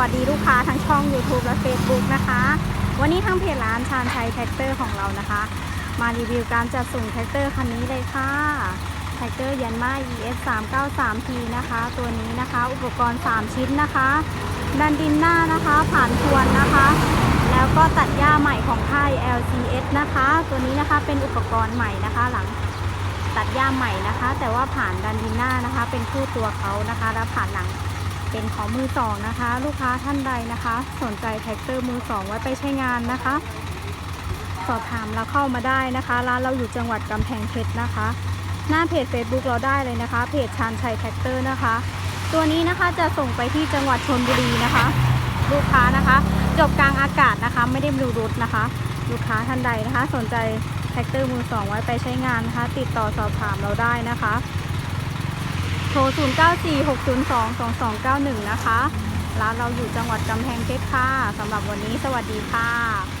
วัสดีลูกค้าทั้งช่อง YouTube และ Facebook นะคะ วันนี้ทางเพจร้านชาญชัยแท็กเตอร์ของเรานะคะ มารีวิวการจัดส่งแท็กเตอร์คันนี้เลยค่ะแท็กเตอร์ยันมา ES 3 9 3 P นะคะ ตัวนี้นะคะอุปกรณ์ 3 ชิ้นนะคะดันดินหน้านะคะผ่านทวนนะคะ แล้วก็ตัดหญ้าใหม่ของค่าย LCS นะคะ ตัวนี้นะคะเป็นอุปกรณ์ใหม่นะคะหลังตัดหญ้าใหม่นะคะ แต่ว่าผ่านดันดินหน้านะคะ เป็นคู่ตัวเขานะคะ แล้วผ่านหลัง เป็นของมือสองนะคะ ลูกค้าท่านใดนะคะ สนใจแท็กเตอร์มือสองไว้ไปใช้งานนะคะ สอบถามเราเข้ามาได้นะคะ ร้านเราอยู่จังหวัดกำแพงเพชรนะคะ หน้าเพจ Facebook เราได้เลยนะคะ เพจชานชัยแท็กเตอร์นะคะ ตัวนี้นะคะจะส่งไปที่จังหวัดชนบุรีนะคะ ลูกค้านะคะ จบกลางอากาศนะคะ ไม่ได้บลูรูทนะคะ ลูกค้าท่านใดนะคะ สนใจแท็กเตอร์มือสองไว้ไปใช้งานนะคะ ติดต่อสอบถามเราได้นะคะ ร 0946022291 นะคะ ร้านเราอยู่จังหวัดกำแพงเพชรค่ะสำหรับวันนี้สวัสดีค่ะ